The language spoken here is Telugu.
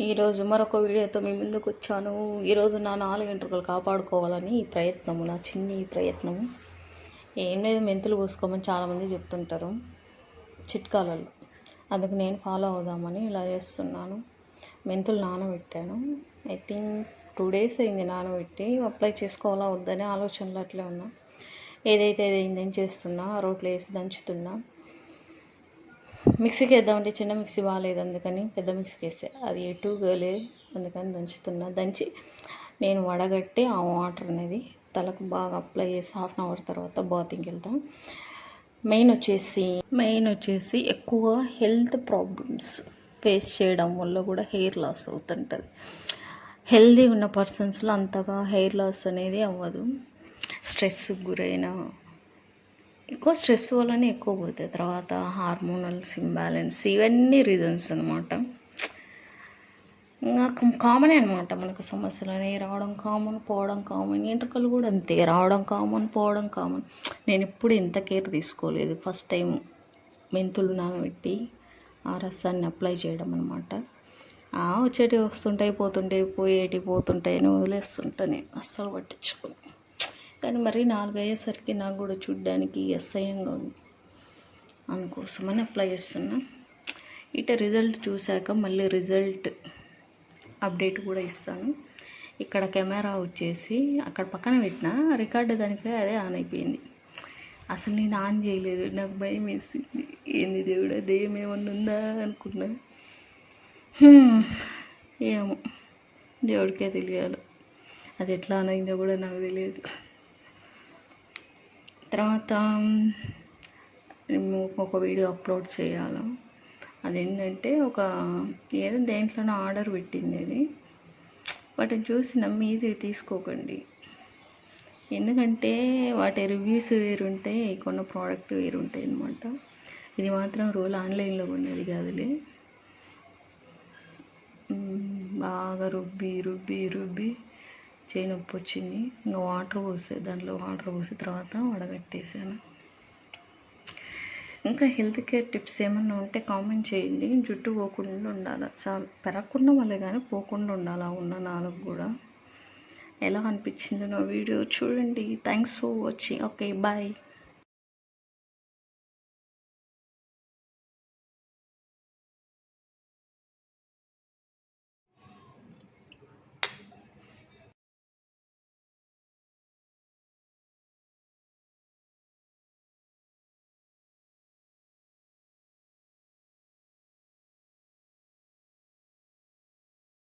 ఈరోజు మరొక వీడియోతో మీ ముందుకు వచ్చాను. ఈరోజు నా నాలుగు ఎంట్రుకలు కాపాడుకోవాలని ఈ ప్రయత్నము నా చిన్ని ప్రయత్నము. ఏం లేదు మెంతులు పోసుకోమని చాలామంది చెప్తుంటారు. చిట్కాలలో. అందుకు నేను ఫాలో అవుదామని ఇలా చేస్తున్నాను. మెంతులు నానబెట్టాను. ఐ థింక్ టూ డేస్ అయింది నానబెట్టి అప్లై చేసుకోవాలా వద్దని ఆలోచనలు అట్లే ఉన్నా. ఏదైతే ఏదైందని చేస్తున్నా రోట్లో వేసి దంచుతున్నా. మిక్సీకి వేద్దామంటే చిన్న మిక్సీ బాగాలేదు అందుకని పెద్ద మిక్సీకి వేసా అది ఎటు లేదు అందుకని దంచుతున్నా. దంచి నేను వడగట్టి ఆ వాటర్ అనేది తలకు బాగా అప్లై చేసి హాఫ్ అన్ అవర్ తర్వాత బాతింగ్కి వెళ్తాం. మెయిన్ వచ్చేసి మెయిన్ వచ్చేసి ఎక్కువ హెల్త్ ప్రాబ్లమ్స్ ఫేస్ చేయడం వల్ల కూడా హెయిర్ లాస్ అవుతుంటుంది. హెల్దీ ఉన్న పర్సన్స్లో అంతగా హెయిర్ లాస్ అనేది అవ్వదు. స్ట్రెస్ గురైన ఎక్కువ స్ట్రెస్ వల్లనే ఎక్కువ పోతాయి. తర్వాత హార్మోనల్స్ ఇంబ్యాలెన్స్ ఇవన్నీ రీజన్స్ అనమాట ఇంకా కామన్ అనమాట మనకు సమస్యలు అనేవి రావడం కామన్ పోవడం కామన్ ఎంట్రుకలు కూడా అంతే. రావడం కామన్ పోవడం కామన్. నేను ఎప్పుడు ఎంత కేర్ తీసుకోలేదు. ఫస్ట్ టైం మెంతులు నానబెట్టి ఆ రసాన్ని అప్లై చేయడం అనమాట వచ్చేటి వస్తుంటాయి పోతుంటాయి పోయేటి పోతుంటాయి అని వదిలేస్తుంటా నేను. అస్సలు పట్టించుకుని. కానీ మరీ నాలుగు అయ్యేసరికి నాకు కూడా చూడ్డానికి అసహ్యంగా ఉంది. అందుకోసమని అప్లై చేస్తున్నా. ఇట రిజల్ట్ చూశాక మళ్ళీ రిజల్ట్ అప్డేట్ కూడా ఇస్తాను. ఇక్కడ కెమెరా వచ్చేసి అక్కడ పక్కన పెట్టిన రికార్డు దానికి అదే ఆన్ అయిపోయింది. అసలు నేను ఆన్ చేయలేదు. నాకు భయం వేసింది. ఏంది దేవుడా దెయ్యం ఏమన్నా ఉందా అనుకున్నా. ఏమో. దేవుడికే తెలియాలి. అది ఎట్లా ఆన్ అయిందో కూడా నాకు తెలియదు. తర్వాత ఒక వీడియో అప్లోడ్ చేయాలి? అదేంటంటే ఒక ఏదో దేంట్లోనో ఆర్డర్ పెట్టింది అది వాటిని చూసి నమ్మి ఈజీగా తీసుకోకండి. ఎందుకంటే వాటి రివ్యూస్ వేరుంటాయి కొన్న ప్రోడక్ట్ వేరుంటాయి అనమాట ఇది మాత్రం రోల్ ఆన్లైన్లో కొనేది కాదులే. బాగా రుబ్బి రుబ్బి రుబ్బి. చేయి నొప్పి వచ్చింది. ఇంకా వాటర్ పోసే దాంట్లో వాటర్ పోసి తర్వాత వడగట్టేసాను. ఇంకా హెల్త్ కేర్ టిప్స్ ఏమన్నా ఉంటే కామెంట్ చేయండి. జుట్టు పోకుండా ఉండాలి. చాలా. పెరగకుండా వాళ్ళే కానీ పోకుండా ఉండాలి? ఆ ఉన్న నాలుగు కూడా. ఎలా అనిపించిందో నా వీడియో చూడండి. Thanks for watching okay bye